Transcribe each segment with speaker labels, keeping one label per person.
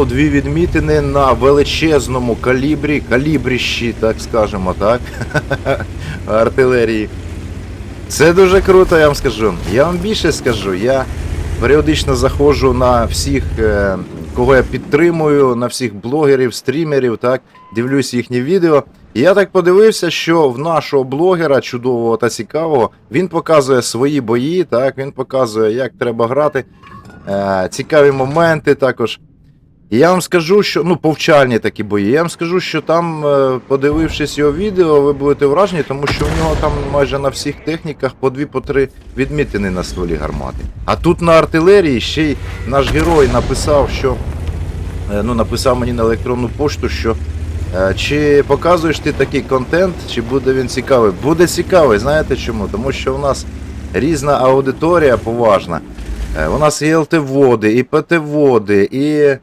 Speaker 1: ну, дві відмітини на величезному калібрі, калібріщі, так скажемо, так? Артилерії. Це дуже круто, я вам скажу. Я вам більше скажу. Я періодично заходжу на всіх, е, кого я підтримую, на всіх блогерів, стрімерів, так, дивлюсь їхні відео. І я так подивився, що в нашого блогера, чудового та цікавого, він показує свої бої, так, він показує, як треба грати, е, цікаві моменти також. І я вам скажу, що ну повчальні такі бої. Я вам скажу, що там, е, подивившись його відео, ви будете вражені, тому що у нього там майже на всіх техніках по дві по три відмітини на стволі гармати. А тут на артилерії ще й наш герой написав, що е, ну написав мені на електронну пошту, що е, чи показуєш ти такий контент, чи буде він цікавий? Буде цікавий, знаєте чому? Тому що у нас різна аудиторія поважна. У нас і ЛТ-води, і ПТ-води, і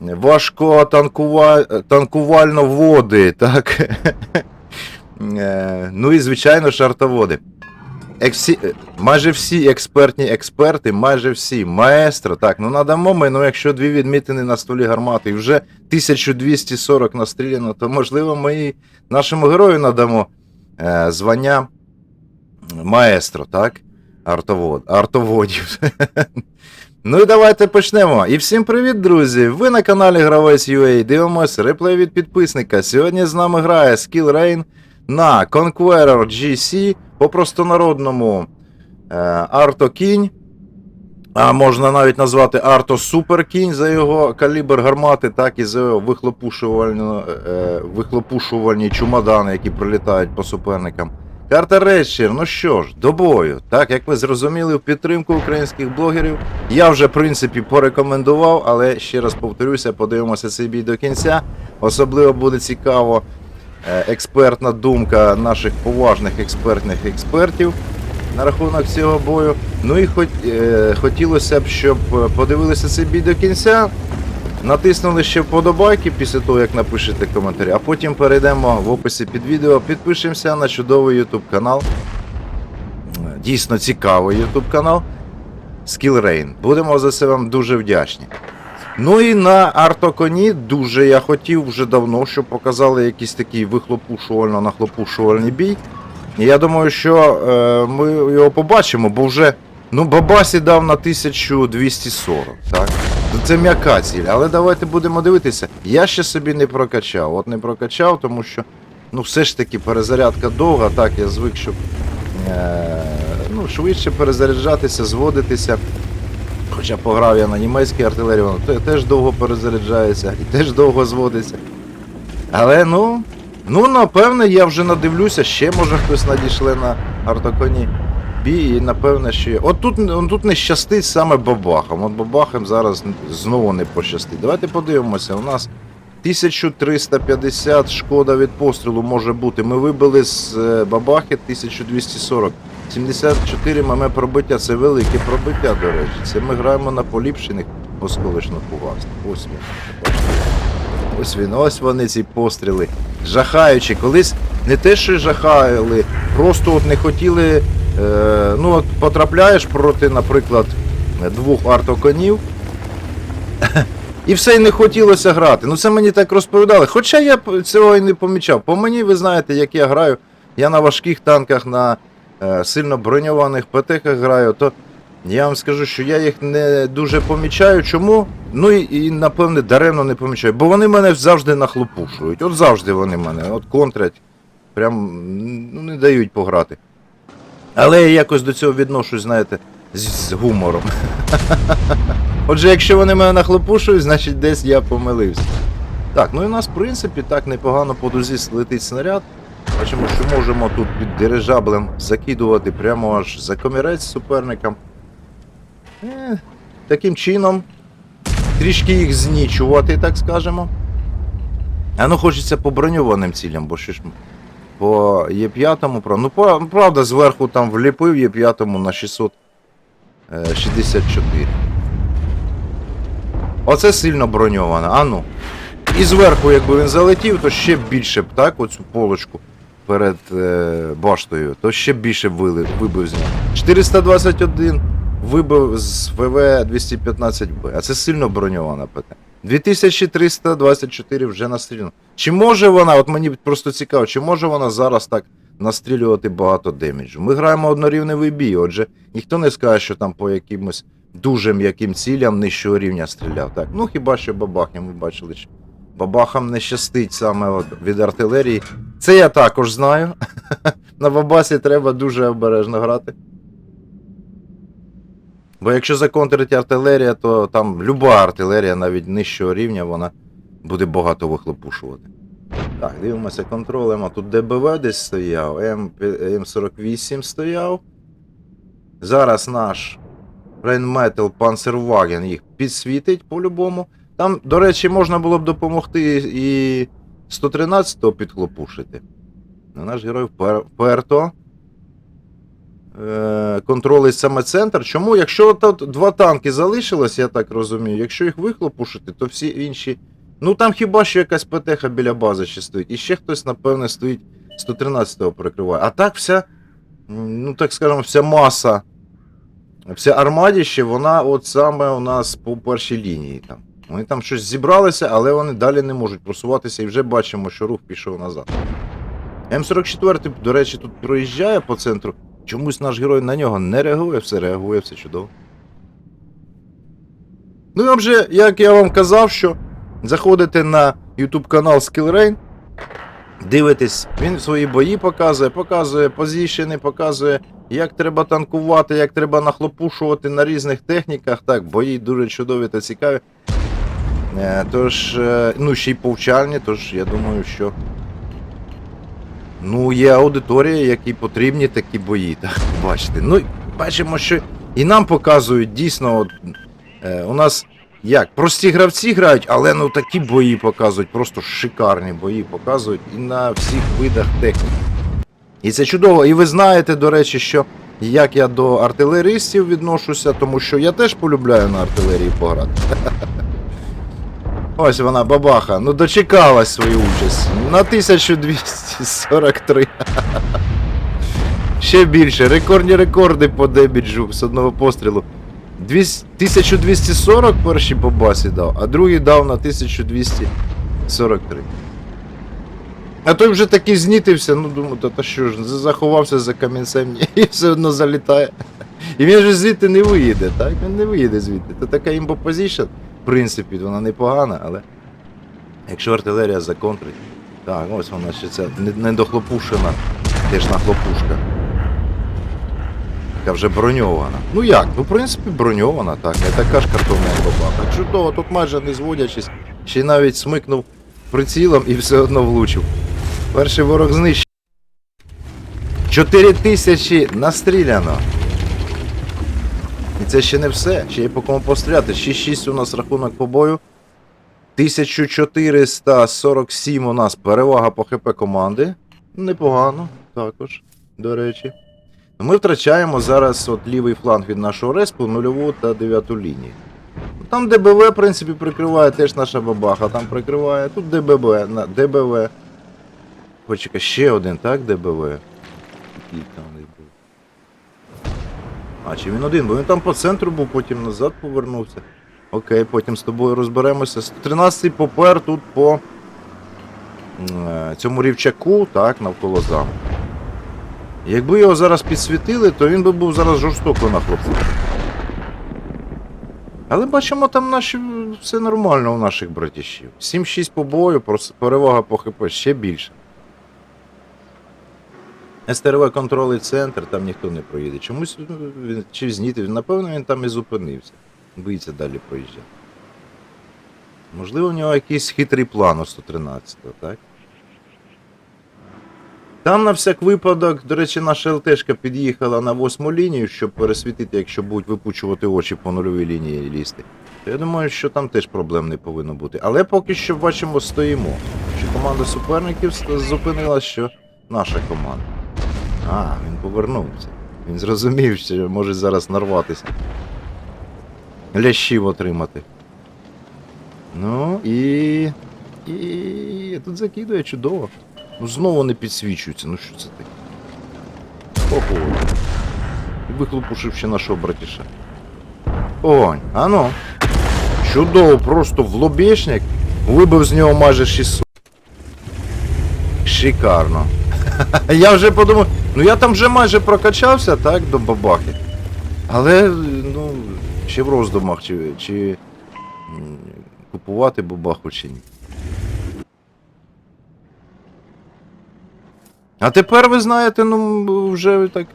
Speaker 1: важко танкува... танкувально води, так? Е, ну і звичайно шартоводи. Ексі... Майже всі експертні експерти, майже всі, маестро, так, ну надамо ми, ну якщо дві відмітини на столі гармати і вже 1240 настріляно, то можливо ми і нашому герою надамо е, звання маестро, так? Артовод, артоводів. Ну і давайте почнемо. І всім привіт, друзі! Ви на каналі Гравець UA. Дивимось реплей від підписника. Сьогодні з нами грає Skill Rain на Conqueror GC по простонародному е, Арто Кінь. А можна навіть назвати Арто Супер Кінь за його калібр гармати, так і за його вихлопушувальні, е, вихлопушувальні чумадани, які прилітають по суперникам. Карта Редшір, ну що ж, до бою. Так, як ви зрозуміли, в підтримку українських блогерів. Я вже, в принципі, порекомендував, але ще раз повторюся, подивимося цей бій до кінця. Особливо буде цікаво е, експертна думка наших поважних експертних експертів на рахунок цього бою. Ну і хоч, е, хотілося б, щоб е, подивилися цей бій до кінця. Натиснули ще вподобайки після того, як напишете коментарі, а потім перейдемо в описі під відео, підпишемося на чудовий YouTube канал. Дійсно цікавий YouTube канал Skill Rain. Будемо за це вам дуже вдячні. Ну і на артоконі дуже я хотів вже давно, щоб показали якийсь такий вихлопушувально-нахлопушувальний бій. І я думаю, що е, ми його побачимо, бо вже ну, Бабасі дав на 1240, так? Це м'яка ціль, але давайте будемо дивитися. Я ще собі не прокачав. От не прокачав, тому що ну, все ж таки перезарядка довга, так, я звик, щоб е, ну, швидше перезаряджатися, зводитися. Хоча пограв я на німецькій артилерії, воно те- теж довго перезаряджається і теж довго зводиться. Але ну, ну напевне, я вже надивлюся, ще може хтось надійшле на артоконі бій, і напевне, що є. От тут, от тут не щастить саме бабахам. От бабахам зараз знову не пощастить. Давайте подивимося. У нас 1350 шкода від пострілу може бути. Ми вибили з е, бабахи 1240. 74 мм пробиття це велике пробиття, до речі. Це ми граємо на поліпшених осколочних увазних. Ось він. Ось він, ось вони ці постріли. Жахаючі. Колись не те, що жахали, просто от не хотіли. Е, ну, от потрапляєш проти, наприклад, двох артоконів. І все і не хотілося грати. Ну це мені так розповідали. Хоча я цього і не помічав. По мені, ви знаєте, як я граю, я на важких танках, на е, сильно броньованих ПТХ граю, то я вам скажу, що я їх не дуже помічаю. Чому? Ну і, і напевне даремно не помічаю. Бо вони мене завжди нахлопушують. От завжди вони мене, от контрять. Прям ну, не дають пограти. Але я якось до цього відношусь, знаєте, з, з гумором. Отже, якщо вони мене нахлопушують, значить десь я помилився. Так, ну і у нас, в принципі, так непогано по дузі летить снаряд. Бачимо, що можемо тут під дирижаблем закидувати прямо аж за комірець суперникам. Е, таким чином трішки їх знічувати, так скажемо. А ну хочеться по броньованим цілям, бо що ж по Є5, прав- ну правда, зверху там вліпив Є5 на 664. Оце сильно броньовано, а ну. І зверху, якби він залетів, то ще більше б, так, оцю полочку перед е, баштою, то ще більше б вибив з нього. 421 вибив з ВВ 215Б, а це сильно броньована ПТ. 2324 вже настріляно. Чи може вона, от мені просто цікаво, чи може вона зараз так настрілювати багато деміджу? Ми граємо однорівневий бій, отже, ніхто не скаже, що там по якимось дуже м'яким цілям нижчого рівня стріляв. Так, ну хіба що бабахи, ми бачили, що бабахам не щастить саме від артилерії. Це я також знаю. На бабасі треба дуже обережно грати. Бо якщо законтрить артилерія, то там люба артилерія, навіть нижчого рівня, вона буде багато вихлопушувати. Так, дивимося контролем. Тут ДБВ десь стояв, М, М48 стояв. Зараз наш Rheinmetall Panzerwagen їх підсвітить по-любому. Там, до речі, можна було б допомогти і 113-го підхлопушити. Ну, Наш герой впер- вперто контролить саме центр. Чому? Якщо тут два танки залишилось, я так розумію, якщо їх вихлопушити, то всі інші. Ну там хіба що якась ПТХ біля бази ще стоїть. І ще хтось, напевне, стоїть 113-го прикриває. А так вся, ну так скажемо, вся маса, вся армадіще, вона от саме у нас по першій лінії там. Вони там щось зібралися, але вони далі не можуть просуватися і вже бачимо, що рух пішов назад. М44, до речі, тут проїжджає по центру. Чомусь наш герой на нього не реагує, все реагує, все чудово. Ну і вже, як я вам казав, що заходите на YouTube канал Skillrain, дивитесь, він свої бої показує, показує позішени, показує, як треба танкувати, як треба нахлопушувати на різних техніках. Так, бої дуже чудові та цікаві. Е, Тож, е, ну ще й повчальні, тож я думаю, що. Ну, є аудиторія, якій потрібні такі бої, так, бачите. Ну, бачимо, що і нам показують дійсно, от, е, у нас як, прості гравці грають, але ну такі бої показують, просто шикарні бої показують і на всіх видах техніки. І це чудово. І ви знаєте, до речі, що як я до артилеристів відношуся, тому що я теж полюбляю на артилерії пограти. Ось вона, бабаха, ну дочекалась свою участь. На 1243. Ще більше. Рекордні рекорди по дебіджу з одного пострілу. 1240 перший басі дав, а другий дав на 1243. А той вже такий знітився, ну думаю, та, та що ж, заховався за камінцем і все одно залітає. І він же звідти не виїде, так? Він не виїде звідти. Це така імбопозішн, принципі, вона непогана, але якщо артилерія законтрить. Так, ось вона ще ця недохлопушена, теж нахлопушка. Яка вже броньована. Ну як? Ну, в принципі, броньована, так. Не така ж картонна бабаха. Чудово, тут майже не зводячись, ще навіть смикнув прицілом і все одно влучив. Перший ворог знищений. 4 тисячі настріляно. Це ще не все. Ще є по кому постріляти. 6-6 у нас рахунок по бою. 1447 у нас перевага по ХП команди. Непогано, також, до речі. Ми втрачаємо зараз от лівий фланг від нашого респу, нульову та дев'яту лінію. Там ДБВ, в принципі, прикриває теж наша бабаха, там прикриває. Тут ДБВ, на ДБВ. Почекай, ще один, так, ДБВ? Який там? А, чи він один? Бо він там по центру був, потім назад повернувся. Окей, потім з тобою розберемося. 113 попер тут по е, цьому рівчаку, так, навколо замку. Якби його зараз підсвітили, то він би був зараз жорстоко нахлопнутий. Але бачимо, там наші все нормально у наших братішів. 7-6 по бою, перевага по ХП ще більше. СТРВ контролить центр, там ніхто не проїде. Чомусь ну, він чи знітив, напевно, він там і зупинився. Боїться далі проїжджати. Можливо, в нього якийсь хитрий план у 113-го, так? Там на всяк випадок, до речі, наша ЛТшка під'їхала на восьму лінію, щоб пересвітити, якщо будуть випучувати очі по нульовій лінії лізти. То я думаю, що там теж проблем не повинно бути. Але поки що бачимо, стоїмо. Що команда суперників зупинила, що наша команда. А, він повернувся. Він зрозумів, що може зараз нарватися. Лящів отримати. Ну і. І тут закидує чудово. Ну знову не підсвічується, ну що це таке? Ого. І вихлопушив ще нашого братіша. Огонь, а ну. Чудово, просто в лобешник. Вибив з нього майже 600. Шикарно. Я вже подумав, ну я там вже майже прокачався, так, до бабахи. Але, ну, ще в роздумах, чи, чи купувати бабаху чи ні. А тепер ви знаєте, ну вже так.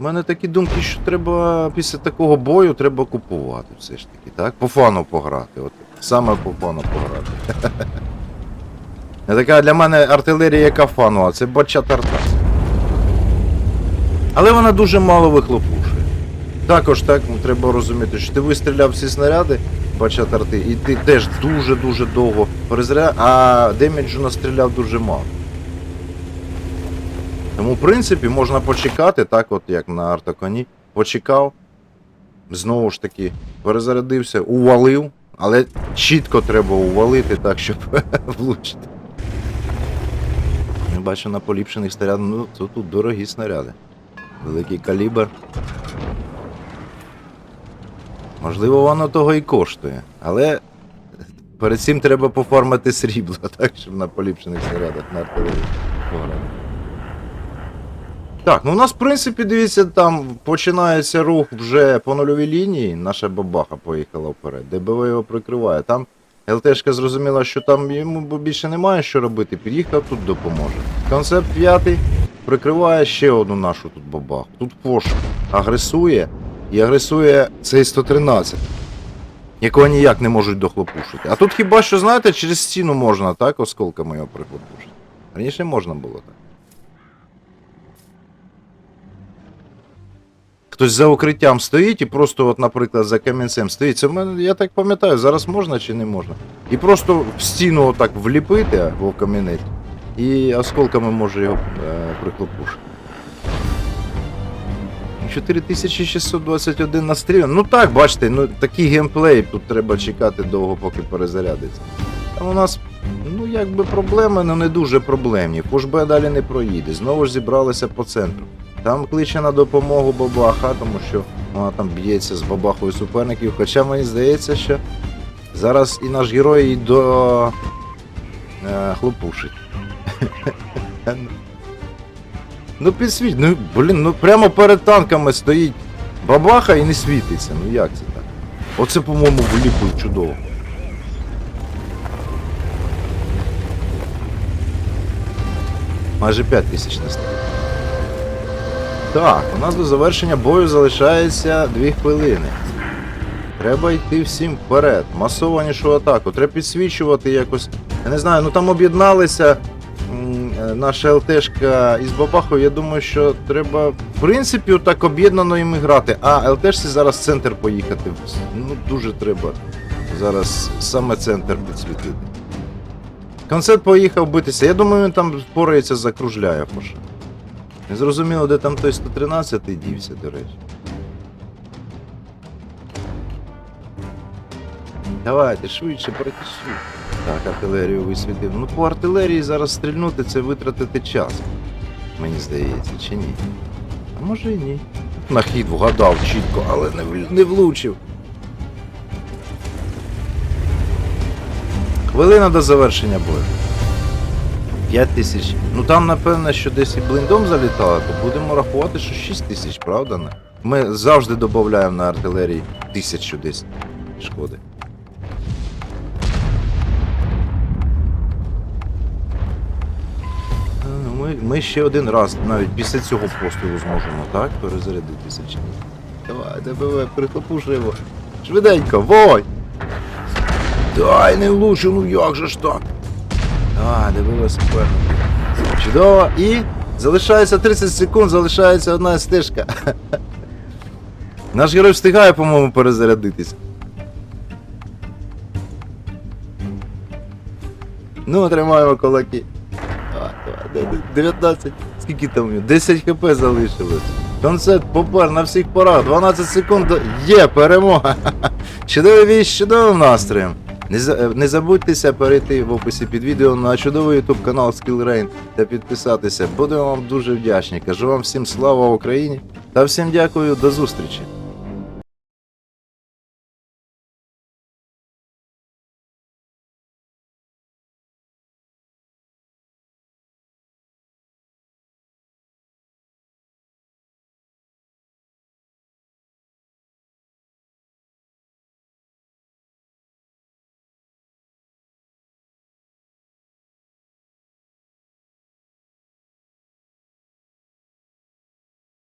Speaker 1: У мене такі думки, що треба після такого бою треба купувати все ж таки, так? По фану пограти. От саме по фану пограти. Така для мене артилерія, яка фану, а це бача тартас. Але вона дуже мало вихлопушує. Також так ну, треба розуміти, що ти вистріляв всі снаряди, бача тарти, і ти теж дуже-дуже довго перезаряд, а деміджу настріляв дуже мало. Тому, в принципі, можна почекати, так, от як на артаконі. Почекав, знову ж таки, перезарядився, увалив, але чітко треба увалити так, щоб влучити. Бачу на поліпшених снарядах, ну то тут дорогі снаряди. Великий калібр. Можливо, воно того і коштує, але перед цим треба пофармити срібло, так, щоб на поліпшених снарядах на артилерії пограти. Так, ну у нас, в принципі, дивіться, там починається рух вже по нульовій лінії. Наша бабаха поїхала вперед. ДБВ його прикриває. Там ЛТшка зрозуміла, що там йому більше немає що робити. Під'їхав тут допоможе. Концепт п'ятий прикриває ще одну нашу тут бабаху. Тут Пош агресує і агресує цей 113, якого ніяк не можуть дохлопушити. А тут хіба що, знаєте, через стіну можна, так, осколками його прихлопушити. Раніше можна було так. Хтось за укриттям стоїть і просто, от, наприклад, за камінцем стоїть. Це мене, я так пам'ятаю, зараз можна чи не можна. І просто в стіну отак вліпити в камінець, і осколками може його е, прихлопушити. 4621 настрілян. Ну так, бачите, ну такий геймплей, тут треба чекати довго, поки перезарядиться. Там у нас, ну якби проблеми, але не дуже проблемні. Фушбе далі не проїде. Знову ж зібралися по центру. Там кличе на допомогу бабаха, тому що вона там б'ється з бабахою суперників. Хоча мені здається, що зараз і наш герой і до е, хлопушить. Ну підсвіт, ну блін, ну прямо перед танками стоїть бабаха і не світиться. Ну як це так? Оце, по-моєму, вліпив чудово. Майже 5 тисяч настає. Так, у нас до завершення бою залишається 2 хвилини. Треба йти всім вперед. Масованішу атаку. Треба підсвічувати якось. Я не знаю, ну там об'єдналися е, наша ЛТшка із Бабахою. Я думаю, що треба, в принципі, так об'єднано їм грати. А ЛТшці зараз в центр поїхати. Ну, дуже треба зараз саме центр підсвітити. Концерт поїхав битися. Я думаю, він там впорається, закружляє Поша. Не зрозуміло, де там той 113 дівся, до речі. Давайте, швидше, прокишіть. Так, артилерію висвітив. Ну по артилерії зараз стрільнути це витратити час. Мені здається, чи ні? А може і ні. На хід вгадав чітко, але не, не влучив. Хвилина до завершення бою. 5 тисяч. Ну там, напевно, що десь і блиндом залітало, то будемо рахувати, що 6 тисяч, правда? не? Ми завжди додаємо на артилерії тисячу десь шкоди. Ну, Ми, ми ще один раз навіть після цього пострілу зможемо, так? Перезарядитися чи ні. Давай, ДБВ, прихлопушуємо. Швиденько, вой! Дай не влучу, ну як же ж так? А, дивилася суперники. Чудово. І залишається 30 секунд, залишається одна стежка. Наш герой встигає, по-моєму, перезарядитись. Ну, тримаємо кулаки. Давай, давай, де- де- 19. Скільки там? у нього? 10 хп залишилось. Концерт попер на всіх порах. 12 секунд. Є перемога. Чудовий віч, чудовим настроєм. Е, не забудьтеся перейти в описі під відео на чудовий YouTube канал SkillRain та підписатися. Будемо вам дуже вдячні. Кажу вам всім слава Україні та всім дякую, до зустрічі.